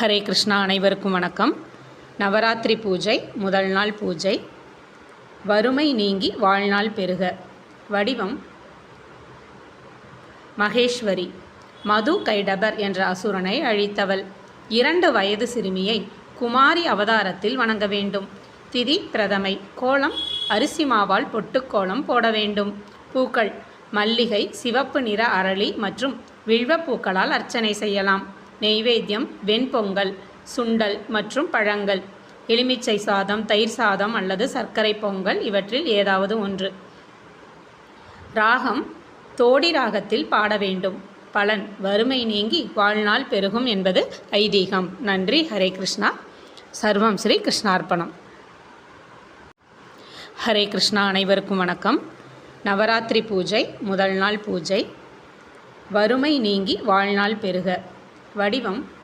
ஹரே கிருஷ்ணா அனைவருக்கும் வணக்கம். நவராத்திரி பூஜை முதல் நாள் பூஜை. வறுமை நீங்கி வாழ்நாள் பெருக. வடிவம் மகேஸ்வரி. மது கைடபர் என்ற அசுரனை அழித்தவள். இரண்டு வயது சிறுமியை குமாரி அவதாரத்தில் வணங்க வேண்டும். திதி பிரதமை. கோலம் அரிசி மாவால் பொட்டுக்கோலம் போட வேண்டும். பூக்கள் மல்லிகை சிவப்பு நிற அரளி மற்றும் வில்வப்பூக்களால் அர்ச்சனை செய்யலாம். நெய்வேத்தியம் வெண்பொங்கல் சுண்டல் மற்றும் பழங்கள் எலுமிச்சை சாதம் தயிர் சாதம் அல்லது சர்க்கரை பொங்கல் இவற்றில் ஏதாவது ஒன்று. ராகம் தோடி ராகத்தில் பாட வேண்டும். பலன் வறுமை நீங்கி வாழ்நாள் பெருகும் என்பது ஐதீகம். நன்றி. ஹரே கிருஷ்ணா. சர்வம் ஸ்ரீ கிருஷ்ணார்ப்பணம் ஹரே கிருஷ்ணா. அனைவருக்கும் வணக்கம். நவராத்திரி பூஜை முதல் நாள் பூஜை. வறுமை நீங்கி வாழ்நாள் பெருக. வடிவம்